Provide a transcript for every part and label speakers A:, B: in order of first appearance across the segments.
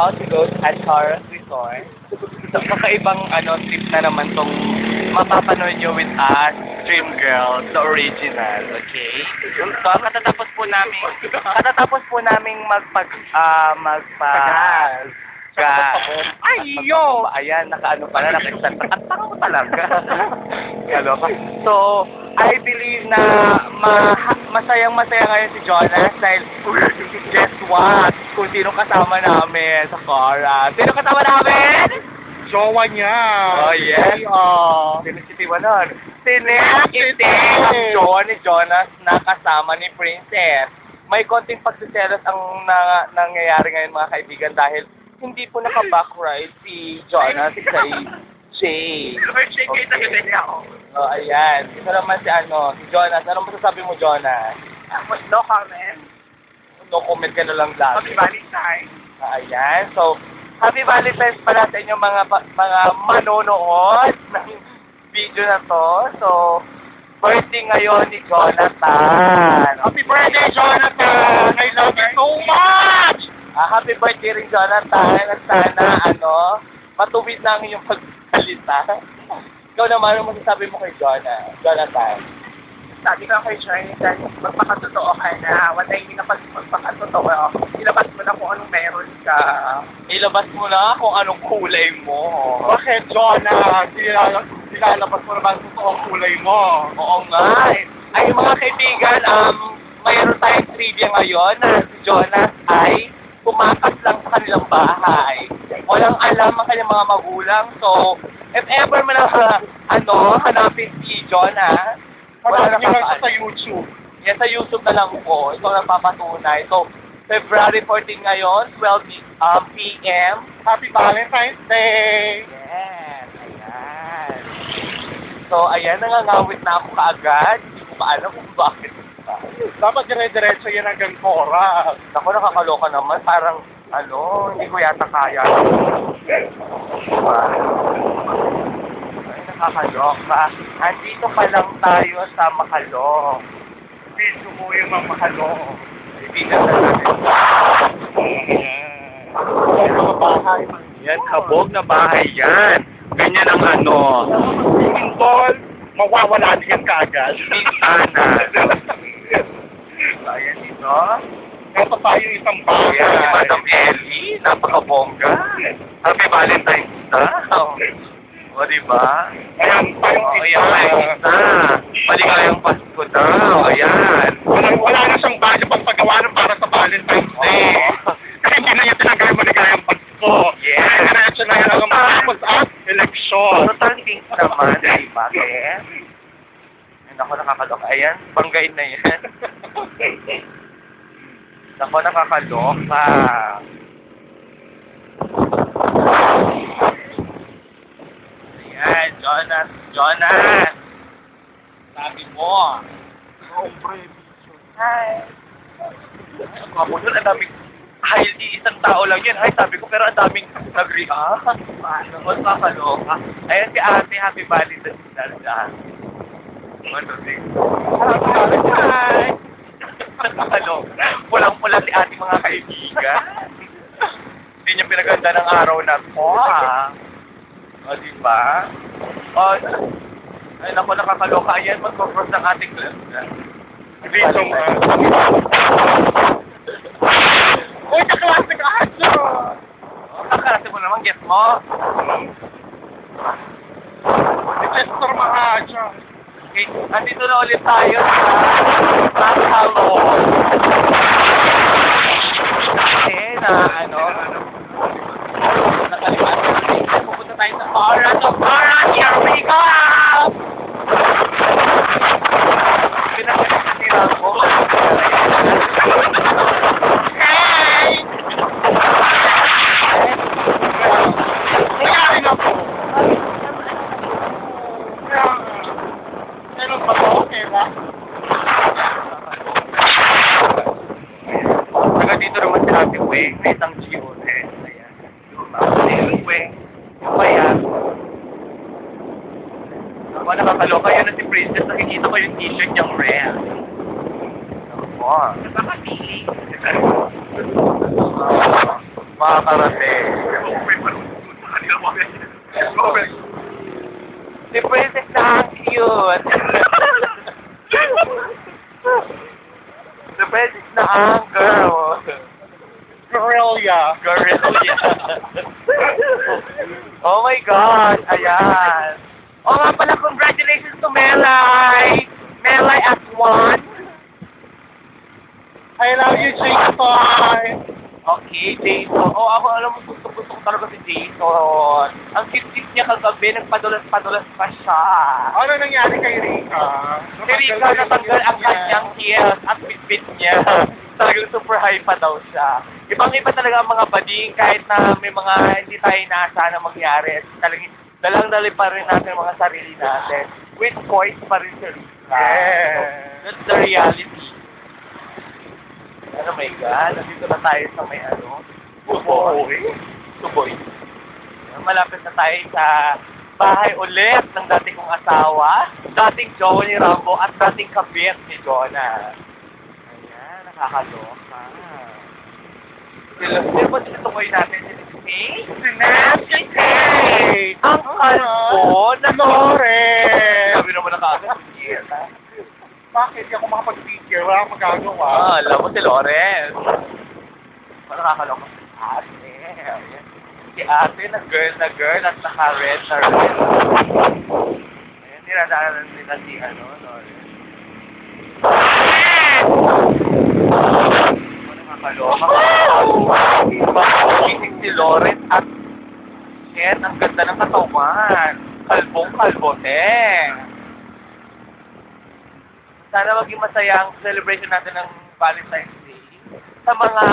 A: about to go at Tara's Resort. So, kakaibang ano, trip na naman tong mapapanood nyo with us, Dream Girls, the original, okay? So, katatapos po namin, katatapos po namin magpag, ah, magpa... Ga, ay, yo! Ayan, naka-ano pala, naka-extend. At parang talaga. Kaloka. So, I believe na ma masayang masaya ngayon si Jonas dahil guess what? Kung sino kasama namin sa Cora. Sino kasama namin?
B: Jowa niya.
A: Oh, yes.
B: Oh.
A: Sino si Tiwanon? Si Nick Ite, ang jowa ni Jonas na kasama ni Princess. May konting pagsiselos ang na, nangyayari ngayon mga kaibigan dahil hindi po naka-back ride si Jonas kay Jay. Okay. Oh, ayan. Ito naman si ano, si Jonas. Anong masasabi mo, Jonas?
B: No comment.
A: No comment ka na lang lagi.
B: Happy Valentine.
A: Ayan. So, Happy Valentine's pala sa inyo mga pa- mga manonood ng video na to. So, birthday ngayon ni Jonathan.
B: Happy birthday, Jonathan! I love you so much!
A: Ah, happy birthday rin, Jonathan. At sana, ano, matuwid na ang iyong pagsalita. Ikaw naman, ano masasabi mo kay Jonah? Jonathan?
B: Sabi ko kay Jonathan, magpakatotoo ka na. Wala hindi na pag magpakatotoo. Ilabas mo na kung anong meron ka.
A: Ilabas mo na kung anong kulay mo.
B: Bakit, Jonah? Nilalabas, nilalabas mo naman kung totoong kulay mo.
A: Oo nga. eh. Ay, mga kaibigan, um, mayroon tayong trivia ngayon na si Jonas ay pumakas lang sa kanilang bahay. Walang alam ang kanyang mga magulang. So, if ever man na, ano, hanapin si Jonas, wala
B: Hanapin niyo lang siya sa YouTube.
A: Yan sa YouTube na lang po. Ito ang papatunay. So, February 14 ngayon, 12 um, p.m.
B: Happy Valentine's Day!
A: Yes, ayan. So, ayan, nangangawit na ako kaagad. Hindi ko pa alam kung bakit.
B: Dapat dire-diretso yan hanggang Cora.
A: Ako nakakaloka naman. Parang, ano, hindi ko yata kaya. Diba? Ay, nakakaloka. Andito pa lang tayo sa Makalong.
B: Video ko yung mga mahalo.
A: Ibigan na natin.
B: Mga bahay.
A: Yan, kabog na bahay yan. Ganyan ang ano,
B: Yung ball, mawawala din yan kaagad.
A: Pintana. Ayan dito.
B: Ito tayo isang
A: Ayan, si
B: bahay.
A: Madam Ellie. Napakabongga. Happy Valentine's Day. O, diba?
B: Ayan, tayong
A: O,
B: isa.
A: ayan, isa. Maligayang Pasko daw. Ayan.
B: Wala, wala na siyang value pagpagawa ng para sa Valentine's Day.
A: Oo.
B: Kaya hindi na niya tinagay maligayang Pasko.
A: Yes.
B: Kaya diretso na yan ang matapos ang eleksyon.
A: Total things naman, diba? Yes. Ay, Naku, nakakaloka. Ayan, banggain na yan. Naku, nakakaloka. Ayan, Jonas. Jonas! Sabi mo. Hi. Ay, ang gwapo nun, ang daming highly isang tao lang yan. Ay, sabi ko, pero ang daming nag-react. Paano ko, nakakaloka. Ayan si ate, happy Valentine's Day. Ano, sing? Hi! Nakakaloka. Pulang-pula si ate mga kaibigan. Hindi niya pinaganda ng araw na to, ah. O, di ba? O, ay, naku, nakakaloka. Ayan, mag-cross ng ating class.
B: Dito nga.
A: Uy, kaklase ka, Aso! Oh, kaklase mo naman, guess mo.
B: Si Chester Mahaja.
A: Okay, andito na ulit tayo sa Makalo. Eh, na ano, nakalimutan natin. Pupunta tayo sa Cora. So, Cora, here we go! Pinakasira ko. Hey!
B: Kaya na po. Kaya, kailan ba to? Okay ba?
A: Saka dito naman si Ate Weng, may isang GOS. Ayan. Yung bayan. Ako, nakakaloka yun na si Princess. Nakikita ko yung t-shirt niyang red. Ako.
B: Parang kanila mo. Okay.
A: Si Princess na ang cute. si Princess na ang girl.
B: Corellia.
A: Gorilla. oh my gosh, ayan. Oh nga pala, congratulations to Melay. Melay at one.
B: I love you, Jason.
A: Okay, Jason. Oh, ako alam mo, gusto, gusto ko talaga si Jason. Ang cute-cute niya kagabi, nagpadulas-padulas pa siya.
B: Ano nangyari kay Rika?
A: Si Rika natanggal ang kanyang heels at bitbit niya. Talagang super high pa daw siya. Ibang-iba talaga ang mga bading kahit na may mga hindi tayo inaasahan na mangyari. Talagang dalang-dali pa rin natin mga sarili natin. With voice pa rin si Rika.
B: Yeah.
A: That's the reality. Oh my God, nandito na tayo sa may ano, Tuboy. Tuboy. Malapit na tayo sa bahay ulit ng dating kong asawa, dating jowa ni Rambo at dating kabit ni Jonah. Nakakaloka. Sila po tinutukoy natin si Hey, si Hey! Ang kalbo na Lore! Sabi naman na kaagad, sige.
B: Bakit? Di ako makapag-picture. Wala akong magagawa.
A: Ah, alam mo si Loren. Nakakaloka si ate. Si ate na girl na girl at naka-red na red. Ayan, niladaanan nila si ano, Loren. Nakakaloka. Bakit si Loren at Ken, ang ganda ng katawan. Kalbong kalbote. Sana maging masaya ang celebration natin ng Valentine's Day sa mga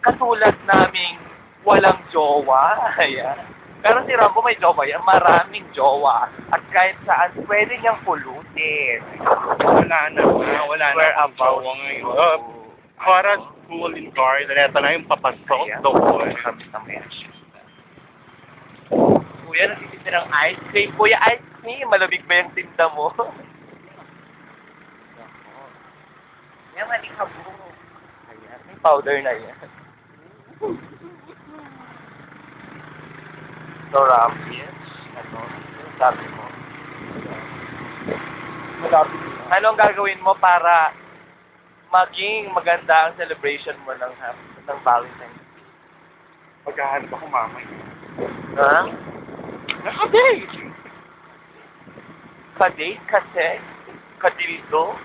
A: katulad naming walang jowa. Ayan. Pero si Rambo may jowa yan, maraming jowa. At kahit saan, pwede niyang pulutin.
B: Wala na. Wala na. Akong
A: about
B: jowa ngayon. Para school in garden. Ito na yung papasok doon.
A: Kami sa mesya. Kuya, nagtitinda ng ice cream. Kuya, ice cream. Malamig ba yung tinda mo? Yan, mali ka po. Ayan, may powder na yan. So, Rampage, ano, yung sabi mo?
B: Malapit.
A: Ano ang gagawin mo para maging maganda ang celebration mo ng, ng Valentine's
B: Maghahanap ako mamaya.
A: Ha?
B: Nakadate!
A: Ka-date, kasi, kadildo.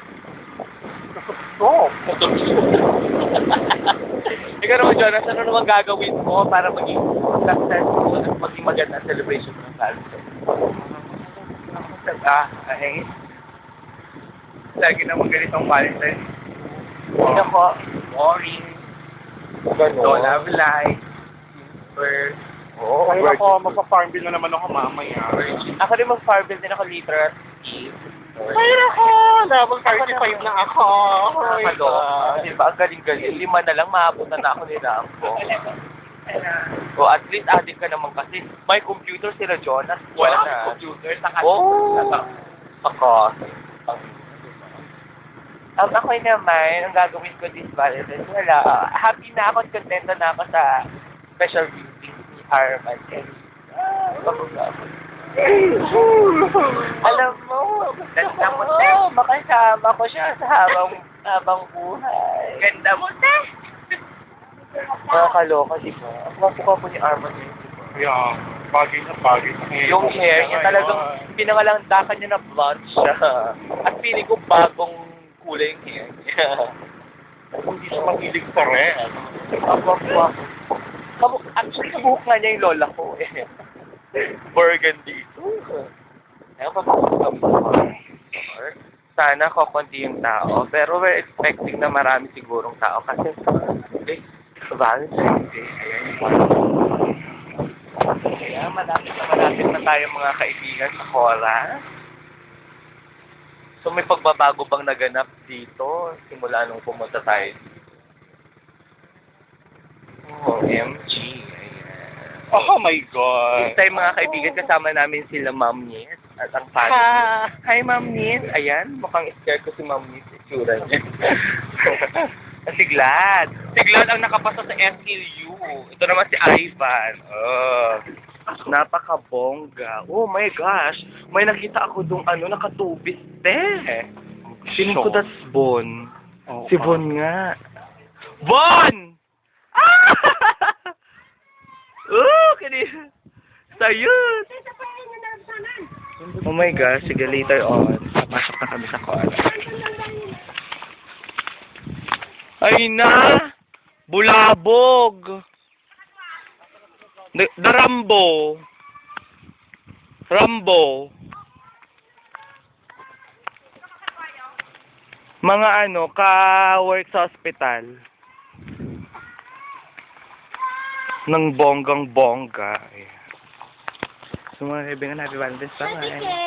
B: Stop!
A: Ikaw naman, Jonas, ano naman gagawin mo para maging successful at maging maganda ang celebration mo ng Valentine's?
B: Ah, ay. Lagi naman ganitong Valentine's.
A: Ano ko? Boring.
B: Ganon.
A: love life. Bird.
B: Oo, Ay, ako, magpa-farm bill na naman ako mamaya.
A: Ako rin mag-farmville din ako later at Eve.
B: Ay, ako! Level 35 na ako. Ay,
A: Nakakaloka. Di ba? Ang galing-galing. Lima na lang, maabot na na ako ni Rambo. O at least adik ka naman kasi may computer sila Jonas.
B: Wala akong computer sa
A: Oh! Ako. Ang ako naman, ang gagawin ko this Valentine's, wala. Happy na ako at contento na ako sa special meeting ni Arman. And, ah. Alam mo, ganda mo, te. Makasama ko siya sa habang, habang buhay. Ganda mo, te. Nakakaloka, di ba? Ang gwapo po ni Arman yun?
B: Yeah, bagay na bagay. ngayon.
A: Yung hair niya talagang pinangalandakan niya na blonde siya. At feeling ko bagong niya.
B: Hindi siya mahilig sa red.
A: Ako, ako. Kamu, actually, kabuhok nga niya yung lola ko eh. Burgundy. Ayun pa Sana kokonti yung tao. Pero we're expecting na marami sigurong tao kasi eh, Valentine's Day. Ayan yung kaya malapit na malapit na tayo mga kaibigan sa Cora. So may pagbabago bang naganap dito simula nung pumunta tayo? Oh, MG. Ayan.
B: Oh my God.
A: This time mga kaibigan kasama namin sila Ma'am Nis at ang family.
B: Ha.
A: Hi Ma'am Nis. Ayan, mukhang scared ko si Ma'am Nis. Itsura niya. si Glad. Si Glad ang nakapasa sa SLU. ito naman si Ivan. Oh, napakabongga. Oh my gosh, may nakita ako dong ano, nakatubis, te. Feeling ko that's Bon.
C: Oo,
A: Si Bon nga. Bon! Ah! oh, kini. Sayot! Oh my gosh, sige later on. Papasok na kami sa call. Ay na! Bulabog! D- the Rambo! Rambo! Mga ano, ka-work sa hospital. Ng bonggang-bongga. So mga kaibigan, happy Valentine's Day.